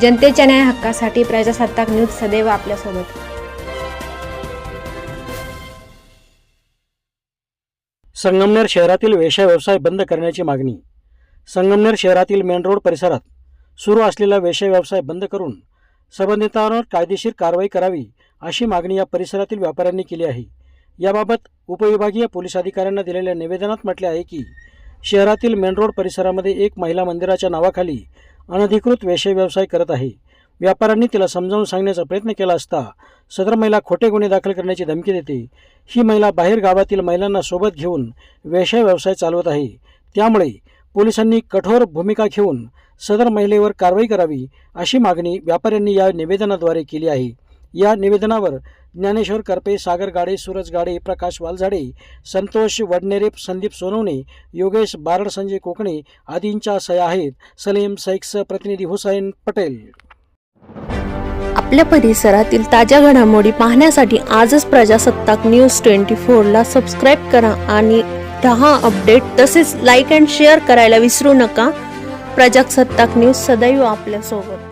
जनतेच्या न्याय हक्कासाठी प्रजासत्ताक न्यूज सदैव आपल्यासोबत. संगमनेर शहरातील वेश्या व्यवसाय बंद करण्याची मागणी. संगमनेर शहरातील मेन रोड परिसरात सुरू असलेला वेश्या व्यवसाय बंद करून संबंधितांवर कायदेशीर कारवाई करावी अशी मागणी या परिसरातील व्यापाऱ्यांनी केली आहे. याबाबत उपविभागीय पोलीस अधिकाऱ्यांना दिलेल्या निवेदनात म्हटले आहे की शहरातील मेन रोड परिसरामध्ये एक महिला मंदिराच्या नावाखाली अनधिकृत वेश्या व्यवसाय करत आहे. व्यापाऱ्यांनी तिला समजावून सांगण्याचा प्रयत्न केला असता सदर महिला खोटे गुन्हे दाखल करण्याची धमकी देते. ही महिला बाहेर गावातील महिलांना सोबत घेऊन वेश्या व्यवसाय चालवत आहे. त्यामुळे पोलिसांनी कठोर भूमिका घेऊन सदर महिलेवर कारवाई करावी अशी मागणी व्यापाऱ्यांनी या निवेदनाद्वारे केली आहे. या निवेदनावर ज्ञानेश्वर करपे सागर गाडे सूरज गाडे प्रकाश वालझाडे संतोष वडनेरे संदीप सोनवणे योगेश बारड संजय कोकणे आदींच्या सह्या आहेत. सलीम सैक्स प्रतिनिधी हुसैन पटेल. आपल्या परिसरातील ताज्या घडामोडी पाहण्यासाठी आजच प्रजासत्ताक न्यूज ट्वेंटी फोरला सबस्क्राईब करा आणि दहा अपडेट तसेच लाईक अँड शेअर करायला विसरू नका. प्रजासत्ताक न्यूज सदैव आपल्यासोबत.